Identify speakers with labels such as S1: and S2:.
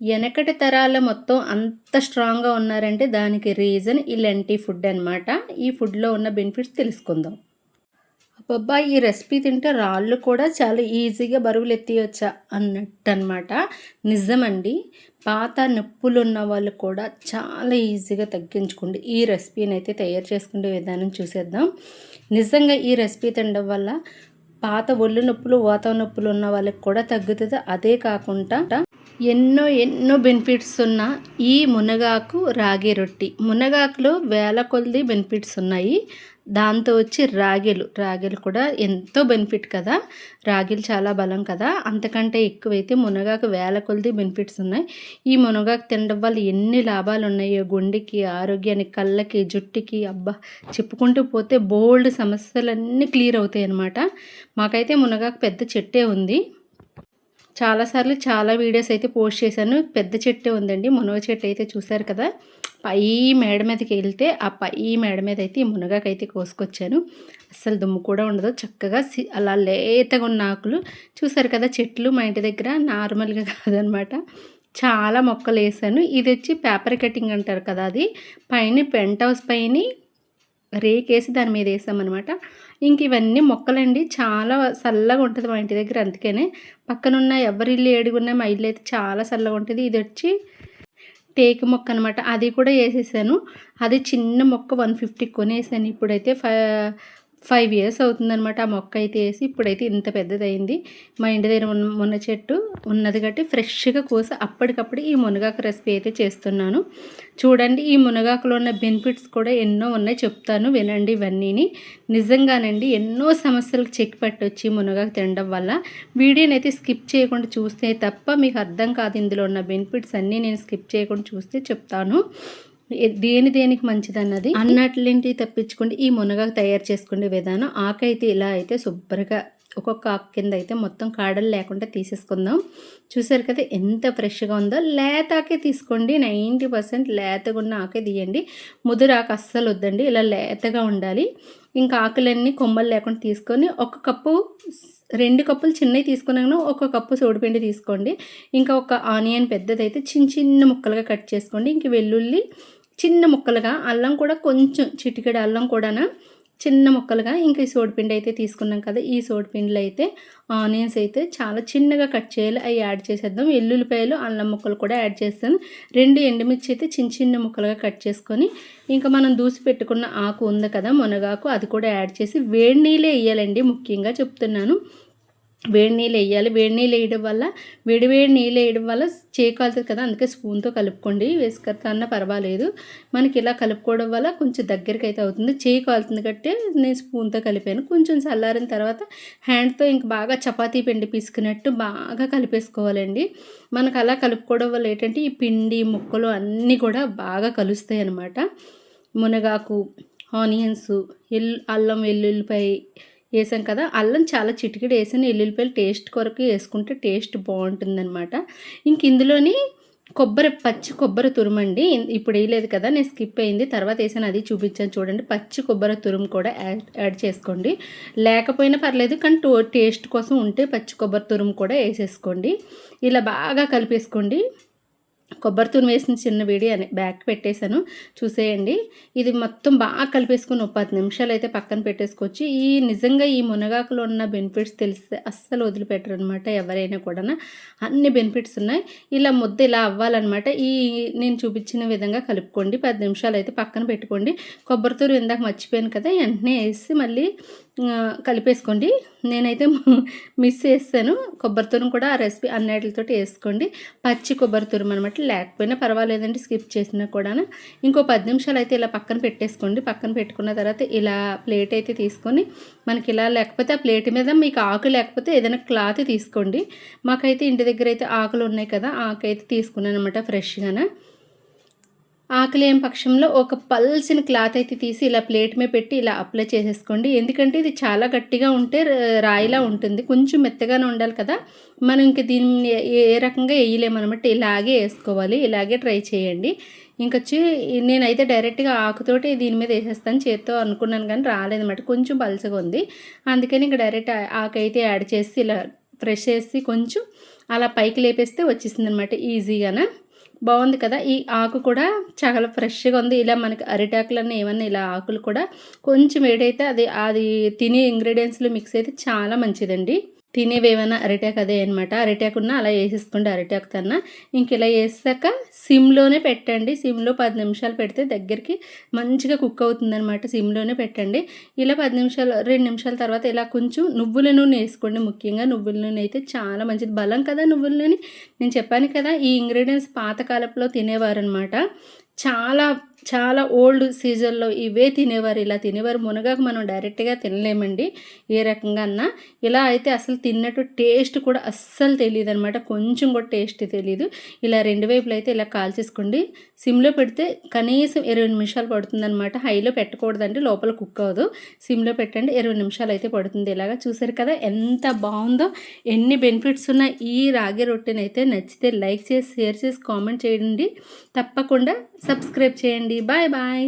S1: వెనకటి తరాల మొత్తం అంత స్ట్రాంగ్గా ఉన్నారంటే దానికి రీజన్ ఈ లెంటీ ఫుడ్ అనమాట ఈ ఫుడ్లో ఉన్న బెనిఫిట్స్ తెలుసుకుందాం. అబ్బబ్బా ఈ రెసిపీ తింటే రాళ్ళు కూడా చాలా ఈజీగా బరువులు ఎత్తియొచ్చా అన్నట్టు అనమాట నిజమండి పాత నొప్పులు ఉన్న వాళ్ళు కూడా చాలా ఈజీగా తగ్గించుకోండి. ఈ రెసిపీని అయితే తయారు చేసుకునే విధానం చూసేద్దాం. నిజంగా ఈ రెసిపీ తినడం వల్ల పాత ఒళ్ళు నొప్పులు వాత నొప్పులు ఉన్న వాళ్ళకి కూడా తగ్గుతుంది. అదే కాకుండా ఎన్నో ఎన్నో బెనిఫిట్స్ ఉన్న ఈ మునగాకు రాగి రొట్టి. మునగాకులో వేల కొలది బెనిఫిట్స్ ఉన్నాయి. దాంతో వచ్చి రాగిలు. రాగిలు కూడా ఎంతో బెనిఫిట్ కదా. రాగిలు చాలా బలం కదా. అంతకంటే ఎక్కువైతే మునగాకు వేల కొలది బెనిఫిట్స్ ఉన్నాయి. ఈ మునగాకు తినడం వల్ల ఎన్ని లాభాలు ఉన్నాయో గుండెకి ఆరోగ్యానికి కళ్ళకి జుట్టుకి అబ్బా! చెప్పుకుంటూ పోతే బోల్డ్ సమస్యలన్నీ క్లియర్ అవుతాయి అన్నమాట మాకైతే మునగాకు పెద్ద చెట్టే ఉంది. చాలాసార్లు చాలా వీడియోస్ అయితే పోస్ట్ చేశాను. పెద్ద చెట్టే ఉందండి. మునగ చెట్టు అయితే చూశారు కదా? పై మేడ మీదకి వెళ్తే ఆ పై మేడ మీద అయితే ఈ మునగాకైతే కోసుకొచ్చాను. అస్సలు దుమ్ము కూడా ఉండదు. చక్కగా అలా లేతగా ఉన్న ఆకులు చూశారు కదా? చెట్లు మా ఇంటి దగ్గర నార్మల్గా కాదనమాట. చాలా మొక్కలు వేసాను ఇది వచ్చి పేపర్ కటింగ్ అంటారు కదా అది? పైన పెంట్ హౌస్ పైన రేకేసి దాని మీద వేసామన్నమాట. ఇంక ఇవన్నీ మొక్కలండి. చాలా చల్లగా ఉంటుంది మా ఇంటి దగ్గర అందుకనే. పక్కనున్న ఎవరి ఇల్లు ఏడుగున్నా మా ఇల్లు అయితే చాలా చల్లగా ఉంటుంది. ఇది వచ్చి టేకు మొక్క అనమాట అది కూడా వేసేసాను. అది చిన్న మొక్క వన్ ఫిఫ్టీ కొనేసాను. ఇప్పుడైతే ఫైవ్ ఫైవ్ ఇయర్స్ అవుతుందనమాట ఆ మొక్క అయితే వేసి. ఇప్పుడైతే ఇంత పెద్దదైంది. మా ఇంటి దగ్గర ఉన్న మున్న చెట్టు ఉన్నది కాబట్టి ఫ్రెష్గా కోసి అప్పటికప్పుడు ఈ మునగాకు రెసిపీ అయితే చేస్తున్నాను. చూడండి ఈ మునగాకులో ఉన్న బెనిఫిట్స్ కూడా ఎన్నో ఉన్నాయి చెప్తాను వినండి ఇవన్నీని. నిజంగానండి ఎన్నో సమస్యలకు చెక్ పెట్టొచ్చి మునగాకు తినడం వల్ల. వీడియోని అయితే స్కిప్ చేయకుండా చూస్తే తప్ప మీకు అర్థం కాదు ఇందులో ఉన్న బెనిఫిట్స్ అన్నీ నేను స్కిప్ చేయకుండా చూస్తే చెప్తాను. దేని దేనికి మంచిది అన్నది అన్నట్లేంటి తప్పించుకుంటే ఈ మునగాకు తయారు చేసుకునే విధానం. ఆకైతే ఇలా అయితే శుభ్రంగా ఒక్కొక్క ఆకు కింద అయితే మొత్తం కాడలు లేకుండా తీసేసుకుందాం. చూసారు కదా ఎంత ఫ్రెష్గా ఉందో. లేతాకే తీసుకోండి. నైంటీ పర్సెంట్ లేతగా ఉన్న ఆకే తీయండి. ముదురు ఆకు అస్సలు వద్దండి. ఇలా లేతగా ఉండాలి. ఇంకా ఆకులన్నీ కొమ్మలు లేకుండా తీసుకొని ఒక కప్పు రెండు కప్పులు చిన్నవి తీసుకున్నాను ఒక కప్పు సోడిపిండి తీసుకోండి. ఇంకా ఒక ఆనియన్ పెద్దదైతే చిన్న చిన్న ముక్కలుగా కట్ చేసుకోండి. ఇంక వెల్లుల్లి చిన్న ముక్కలుగా అల్లం కూడా కొంచెం చిటికెడు అల్లం కూడానా చిన్న ముక్కలుగా. ఇంకా ఈ సోడిపిండి అయితే తీసుకున్నాం కదా ఈ సోడిపిండిలో అయితే ఆనియన్స్ అయితే చాలా చిన్నగా కట్ చేయాలి. అవి యాడ్ చేసేద్దాం. ఎల్లుల్లిపాయలు అల్లం ముక్కలు కూడా యాడ్ చేస్తాను. రెండు ఎండుమిర్చి అయితే చిన్న చిన్న ముక్కలుగా కట్ చేసుకొని ఇంకా మనం దూసి పెట్టుకున్న ఆకు ఉంది కదా మునగాకు అది కూడా యాడ్ చేసి వేడి నీళ్ళే వేయాలండి ముఖ్యంగా చెప్తున్నాను. వేడి నీళ్ళు వేయాలి. వేడి నీళ్ళు వేయడం వల్ల వేడివేడి నీళ్ళు వేయడం వల్ల చేయకాలుతుంది కదా అందుకే స్పూన్తో కలుపుకోండి. వేసుకర్తా అన్న పర్వాలేదు. మనకి ఇలా కలుపుకోవడం వల్ల కొంచెం దగ్గరికి అయితే అవుతుంది. చేయి కాలుతుంది కాబట్టి నేను స్పూన్తో కలిపాను. కొంచెం చల్లారిన తర్వాత హ్యాండ్తో ఇంక బాగా చపాతీ పిండి పీసుకున్నట్టు బాగా కలిపేసుకోవాలండి. మనకు అలా కలుపుకోవడం వల్ల ఏంటంటే ఈ పిండి ముక్కలు అన్నీ కూడా బాగా కలుస్తాయి అన్నమాట. మునగాకు ఆనియన్స్ ఎల్ అల్లం వెల్లుల్లిపాయ వేసాం కదా అల్లం చాలా చిటికెడు వేసాను. ఎల్లుల్లిపాయలు టేస్ట్ కొరకు వేసుకుంటే టేస్ట్ బాగుంటుందన్నమాట. ఇంక ఇందులోని కొబ్బరి పచ్చి కొబ్బరి తురుమండి ఇప్పుడు వేయలేదు కదా నేను స్కిప్ అయింది. తర్వాత వేసాను అది చూపించాను చూడండి. పచ్చి కొబ్బరి తురుము కూడా యాడ్ యాడ్ చేసుకోండి. లేకపోయినా పర్లేదు కానీ టేస్ట్ కోసం ఉంటే పచ్చి కొబ్బరి తురుము కూడా వేసేసుకోండి. ఇలా బాగా కలిపేసుకోండి. కొబ్బరి తుని వేసిన చిన్న వీడియో అని బ్యాక్ పెట్టేశాను. చూసేయండి. ఇది మొత్తం బాగా కలిపేసుకుని ఒక పది నిమిషాలు అయితే పక్కన పెట్టేసుకోవచ్చు. ఈ నిజంగా ఈ మునగాకులో ఉన్న బెనిఫిట్స్ తెలిస్తే అస్సలు వదిలిపెట్టరు అనమాట ఎవరైనా కూడా అన్ని బెనిఫిట్స్ ఉన్నాయి. ఇలా ముద్ద ఇలా అవ్వాలన్నమాట. ఈ నేను చూపించిన విధంగా కలుపుకోండి. పది నిమిషాలు అయితే పక్కన పెట్టుకోండి. కొబ్బరి తూరు ఇందాక మర్చిపోయాను కదా వెంటనే వేసి మళ్ళీ కలిపేసుకోండి. నేనైతే మిస్ చేస్తాను. కొబ్బరి తురుము కూడా ఆ రెసిపీ అన్నిటితో వేసుకోండి. పచ్చి కొబ్బరి తురుము అనమాట లేకపోయినా పర్వాలేదండి స్కిప్ చేసినా కూడా ఇంకో పది నిమిషాలు అయితే ఇలా పక్కన పెట్టేసుకోండి. పక్కన పెట్టుకున్న తర్వాత ఇలా ప్లేట్ అయితే తీసుకొని మనకి ఇలా లేకపోతే ఆ ప్లేట్ మీద మీకు ఆకు లేకపోతే ఏదైనా క్లాత్ తీసుకోండి. మాకైతే ఇంటి దగ్గర అయితే ఆకులు ఉన్నాయి కదా ఆకు అయితే తీసుకున్నాను అనమాట ఫ్రెష్గానే. ఆకలేని పక్షంలో ఒక పల్సిన క్లాత్ అయితే తీసి ఇలా ప్లేట్ మీద పెట్టి ఇలా అప్లై చేసేసుకోండి. ఎందుకంటే ఇది చాలా గట్టిగా ఉంటే రాయిలా ఉంటుంది. కొంచెం మెత్తగానే ఉండాలి కదా. మనం ఇంక దీన్ని ఏ రకంగా వేయలేమనమాట ఇలాగే వేసుకోవాలి. ఇలాగే ట్రై చేయండి. ఇంకొచ్చి నేనైతే డైరెక్ట్గా ఆకుతోటి దీని మీద వేసేస్తాను. చేత్తో అనుకున్నాను కానీ రాలేదన్నమాట. కొంచెం పలసగా ఉంది. అందుకని ఇంకా డైరెక్ట్ ఆకు అయితే యాడ్ చేసి ఇలా ఫ్రెష్ చేసి కొంచెం అలా పైకి లేపేస్తే వచ్చేసింది అనమాట ఈజీగాన? బాగుంది కదా. ఈ ఆకు కూడా చాలా ఫ్రెష్గా ఉంది. ఇలా మనకి అరిటాకులన్నీ ఏమన్నా ఇలా ఆకులు కూడా కొంచెం ఏడైతే అది అది తినే ఇంగ్రీడియంట్స్లో మిక్స్ అయితే చాలా మంచిదండి. తినేవేమైనా అరిటాకు అదే అనమాట అరిటాకు ఉన్న అలా వేసేసుకోండి అరిటాకు తన్నా. ఇంక ఇలా వేసాక సిమ్లోనే పెట్టండి. సిమ్లో పది నిమిషాలు పెడితే దగ్గరికి మంచిగా కుక్ అవుతుందనమాట సిమ్లోనే పెట్టండి. ఇలా పది నిమిషాలు రెండు నిమిషాల తర్వాత ఇలా కొంచెం నువ్వుల నూనె వేసుకోండి. ముఖ్యంగా నువ్వుల నూనె అయితే చాలా మంచిది. బలం కదా నువ్వుల నూనె? నేను చెప్పాను కదా ఈ ఇంగ్రీడియంట్స్ పాతకాలంలో తినేవారు అనమాట చాలా చాలా ఓల్డ్ సీజన్లో ఇవే తినేవారు. ఇలా తినేవారు మునగాకు మనం డైరెక్ట్గా తినలేమండి. ఏ రకంగా అన్నా ఇలా అయితే అసలు తిన్నట్టు టేస్ట్ కూడా అస్సలు తెలియదు అనమాట కొంచెం కూడా టేస్ట్ తెలియదు. ఇలా రెండు వైపులు అయితే ఇలా కాల్చేసుకోండి. సిమ్లో పెడితే కనీసం ఇరవై నిమిషాలు పడుతుందన్నమాట. హైలో పెట్టకూడదండి లోపల కుక్ అవ్వదు. సిమ్లో పెట్టండి ఇరవై నిమిషాలు అయితే పడుతుంది. ఇలాగా చూసారు కదా ఎంత బాగుందో. ఎన్ని బెనిఫిట్స్ ఉన్న ఈ రాగి రొట్టెనైతే నచ్చితే లైక్ చేసి షేర్ చేసి కామెంట్ చేయండి. తప్పకుండా సబ్స్క్రైబ్ చేయండి. Bye bye.